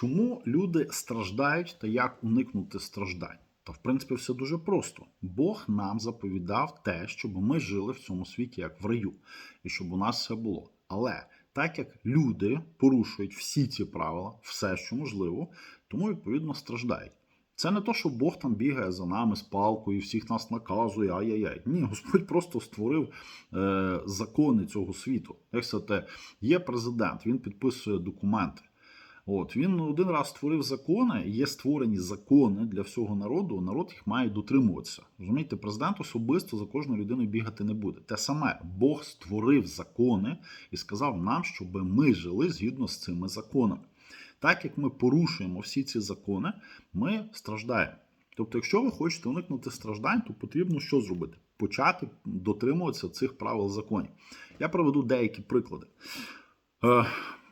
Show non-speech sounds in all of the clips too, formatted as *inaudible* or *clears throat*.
Чому люди страждають та як уникнути страждань? Та в принципі все дуже просто. Бог нам заповідав те, щоб ми жили в цьому світі як в раю, і щоб у нас все було. Але так як люди порушують всі ці правила, все, що можливо, тому відповідно страждають. Це не то, що Бог там бігає за нами з палкою, всіх нас наказує, ай-яй-яй. Ні, Господь просто створив е, закони цього світу. Як те, є президент, він підписує документи. От він один раз створив закони, є створені закони для всього народу. Народ їх має дотримуватися. Розумієте, президент особисто за кожною людиною бігати не буде. Те саме Бог створив закони і сказав нам, щоб ми жили згідно з цими законами. Так як ми порушуємо всі ці закони, ми страждаємо. Тобто, якщо ви хочете уникнути страждань, то потрібно що зробити? Почати дотримуватися цих правил законів. Я приведу деякі приклади.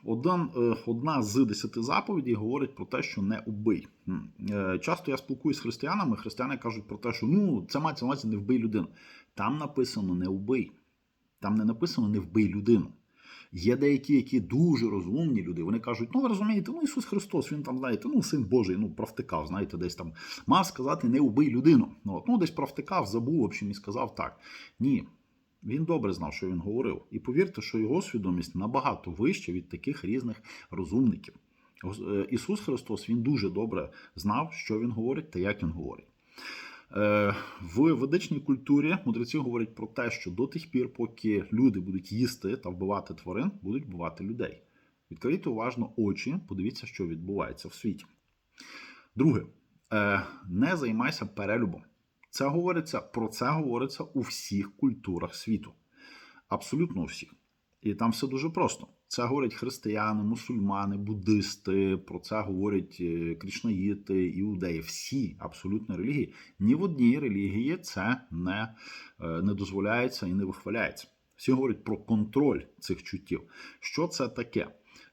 Один, е, одна з десяти заповідей говорить про те, що не убий. Е, Часто я спілкуюся з християнами. Християни кажуть про те, що ну це мається на увазі не вбий людину. Там написано не убий. Там не написано не вбий людину. Є деякі, які дуже розумні люди. Вони кажуть, ну ви розумієте, ну Ісус Христос, він там, знаєте, ну син Божий, ну провтикав, знаєте, десь там мав сказати не убий людину. Ну, от, ну десь провтикав, забув, в общем, і сказав так. Ні. Він добре знав, що він говорив. І повірте, що його свідомість набагато вища від таких різних розумників. Е, Ісус Христос він дуже добре знав, що він говорить та як він говорить. Е, В ведичній культурі мудреці говорять про те, що до тих пір, поки люди будуть їсти та вбивати тварин, будуть вбивати людей. Відкрийте уважно очі, подивіться, що відбувається в світі. Друге, е, не займайся перелюбом. Це говориться про це говориться у всіх культурах світу. Абсолютно у всіх. І там все дуже просто. Це говорять християни, мусульмани, буддисти, про це говорять е, кришнаїти, іудеї. Всі абсолютно релігії. Ні в одній релігії це не, е, не дозволяється і не вихваляється. Всі говорять про контроль цих чуттів. Що це таке?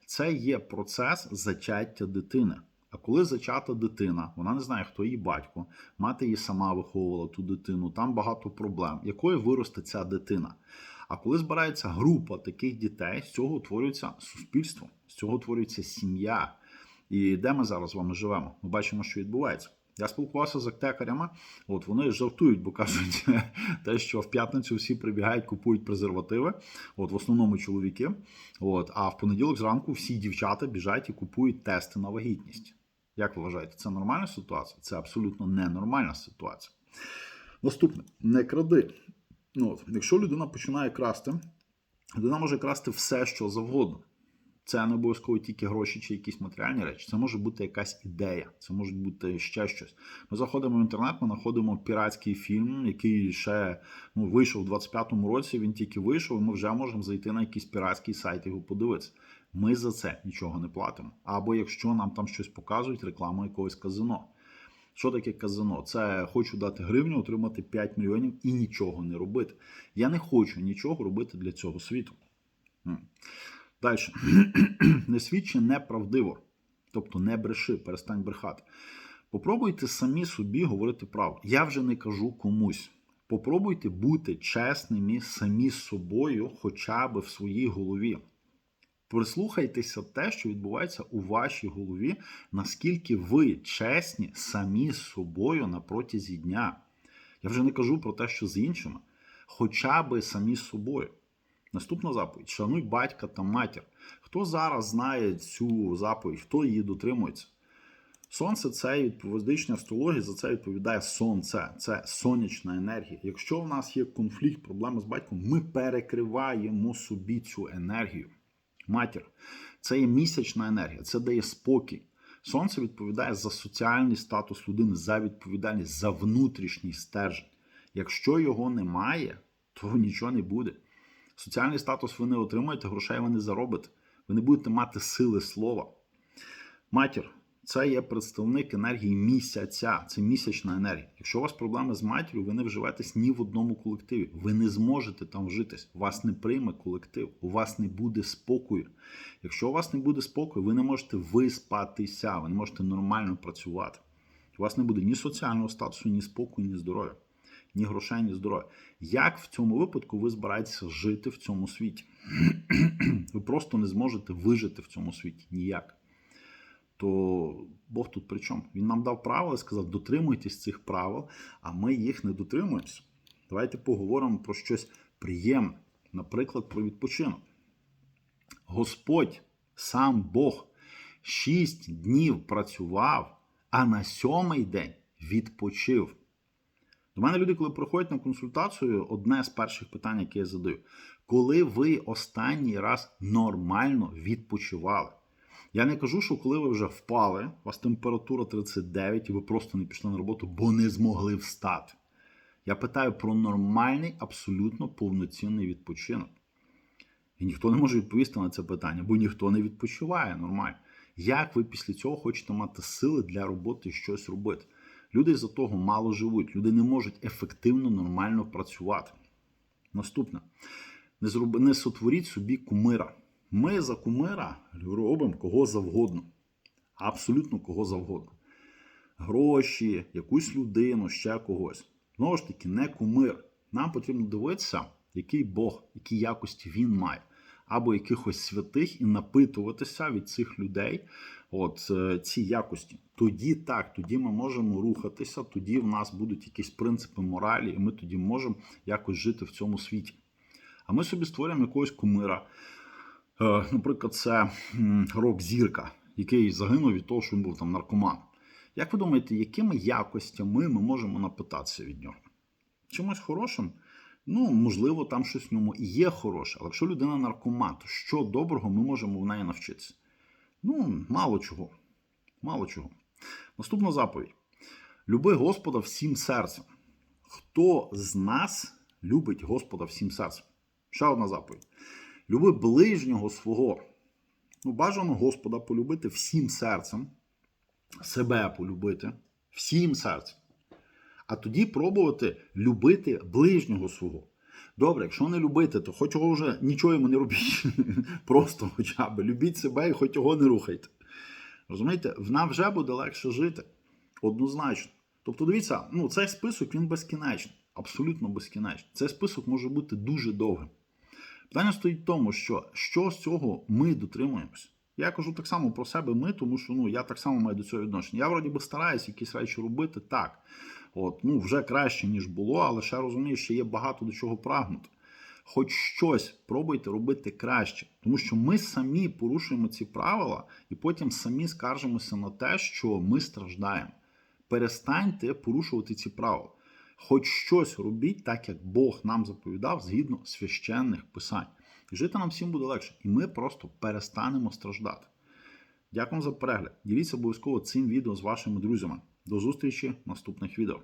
Це є процес зачаття дитини. А коли зачата дитина, вона не знає, хто її батько, мати її сама виховувала ту дитину, там багато проблем. Якою виросте ця дитина? А коли збирається група таких дітей, з цього утворюється суспільство, з цього утворюється сім'я. І де ми зараз з вами живемо? Ми бачимо, що відбувається. Я спілкувався з аптекарями, от вони жартують, бо кажуть, *laughs* те, що в п'ятницю всі прибігають, купують презервативи, от в основному чоловіки. От, а в понеділок зранку всі дівчата біжать і купують тести на вагітність. Як ви вважаєте, це нормальна ситуація? Це абсолютно ненормальна ситуація. Наступне, не кради. Ну, от, якщо людина починає красти, людина може красти все, що завгодно. Це не обов'язково тільки гроші чи якісь матеріальні речі. Це може бути якась ідея, це може бути ще щось. Ми заходимо в інтернет, ми знаходимо піратський фільм, який ще ну, вийшов у 25-му році. Він тільки вийшов, і ми вже можемо зайти на якийсь піратський сайт і його подивитися. Ми за це нічого не платимо. Або якщо нам там щось показують, рекламу якогось казино. Що таке казино? Це хочу дати гривню, отримати 5 мільйонів і нічого не робити. Я не хочу нічого робити для цього світу. Далі. *clears throat* не свідчи неправдиво. Тобто не бреши, перестань брехати. Попробуйте самі собі говорити правду. Я вже не кажу комусь. Попробуйте бути чесними самі з собою, хоча б в своїй голові. Прислухайтеся те, що відбувається у вашій голові, наскільки ви чесні самі з собою на протязі дня. Я вже не кажу про те, що з іншими, хоча б самі з собою. Наступна заповідь: шануй батька та матір. Хто зараз знає цю заповідь, хто її дотримується? Сонце це від ведичної астрології, за це відповідає сонце, це сонячна енергія. Якщо в нас є конфлікт, проблеми з батьком, ми перекриваємо собі цю енергію. Матір це є місячна енергія, це дає спокій. Сонце відповідає за соціальний статус людини, за відповідальність, за внутрішній стержень. Якщо його немає, то *laughs* нічого не буде. Соціальний статус ви не отримаєте, грошей ви не заробите. Ви не будете мати сили слова. Матір це є представник енергії місяця, це місячна енергія. Якщо у вас проблеми з матір'ю, ви не вживетесь ні в одному колективі. Ви не зможете там вжитись. Вас не прийме колектив, у вас не буде спокою. Якщо у вас не буде спокою, ви не можете виспатися, ви не можете нормально працювати. У вас не буде ні соціального статусу, ні спокою, ні здоров'я, ні грошей, ні здоров'я. Як в цьому випадку ви збираєтеся жити в цьому світі? *clears throat* ви просто не зможете вижити в цьому світі ніяк. То Бог тут при чому? Він нам дав правила і сказав, дотримуйтесь цих правил, а ми їх не дотримуємося. Давайте поговоримо про щось приємне, наприклад, про відпочинок. Господь, сам Бог, шість днів працював, а на сьомий день відпочив. До мене люди, коли приходять на консультацію, одне з перших питань, яке я задаю, коли ви останній раз нормально відпочивали? Я не кажу, що коли ви вже впали, у вас температура 39 і ви просто не пішли на роботу, бо не змогли встати. Я питаю про нормальний, абсолютно повноцінний відпочинок. І ніхто не може відповісти на це питання, бо ніхто не відпочиває нормально. Як ви після цього хочете мати сили для роботи і щось робити? Люди з-за того мало живуть, люди не можуть ефективно, нормально працювати. Наступне. Не, зроб... не сотворіть собі кумира. Ми за кумира робимо кого завгодно. Абсолютно кого завгодно. Гроші, якусь людину, ще когось. Знову ж таки, не кумир. Нам потрібно дивитися, який Бог, які якості він має, або якихось святих, і напитуватися від цих людей от е, ці якості. Тоді так, тоді ми можемо рухатися, тоді в нас будуть якісь принципи моралі, і ми тоді можемо якось жити в цьому світі. А ми собі створюємо якогось кумира. Е, Наприклад, це рок-зірка, який загинув від того, що він був там наркоман. Як ви думаєте, якими якостями ми можемо напитатися від нього? Чимось хорошим? Ну, можливо, там щось в ньому і є хороше, але якщо людина наркоман, то що доброго ми можемо в неї навчитися? Ну, мало чого. Мало чого. Наступна заповідь: Люби Господа всім серцем. Хто з нас любить Господа всім серцем? Ще одна заповідь. Люби ближнього свого. Ну, бажано Господа полюбити всім серцем, себе полюбити всім серцем. А тоді пробувати любити ближнього свого. Добре, якщо не любити, то хоч його вже нічого йому не робіть. *laughs* Просто хоча б любіть себе і хоч його не рухайте. Розумієте, нам вже буде легше жити. Однозначно. Тобто, дивіться, ну, цей список він безкінечний, абсолютно безкінечний. Цей список може бути дуже довгим. Питання стоїть в тому, що що з цього ми дотримуємося. Я кажу так само про себе ми, тому що ну, я так само маю до цього відношення. Я вроді би стараюсь якісь речі робити так. От, ну, Вже краще, ніж було, але ще розумію, що є багато до чого прагнути. Хоч щось пробуйте робити краще, тому що ми самі порушуємо ці правила і потім самі скаржимося на те, що ми страждаємо. Перестаньте порушувати ці правила. Хоч щось робіть так, як Бог нам заповідав згідно священних писань. І жити нам всім буде легше. І ми просто перестанемо страждати. Дякую за перегляд. Діліться обов'язково цим відео з вашими друзями. До зустрічі в наступних відео.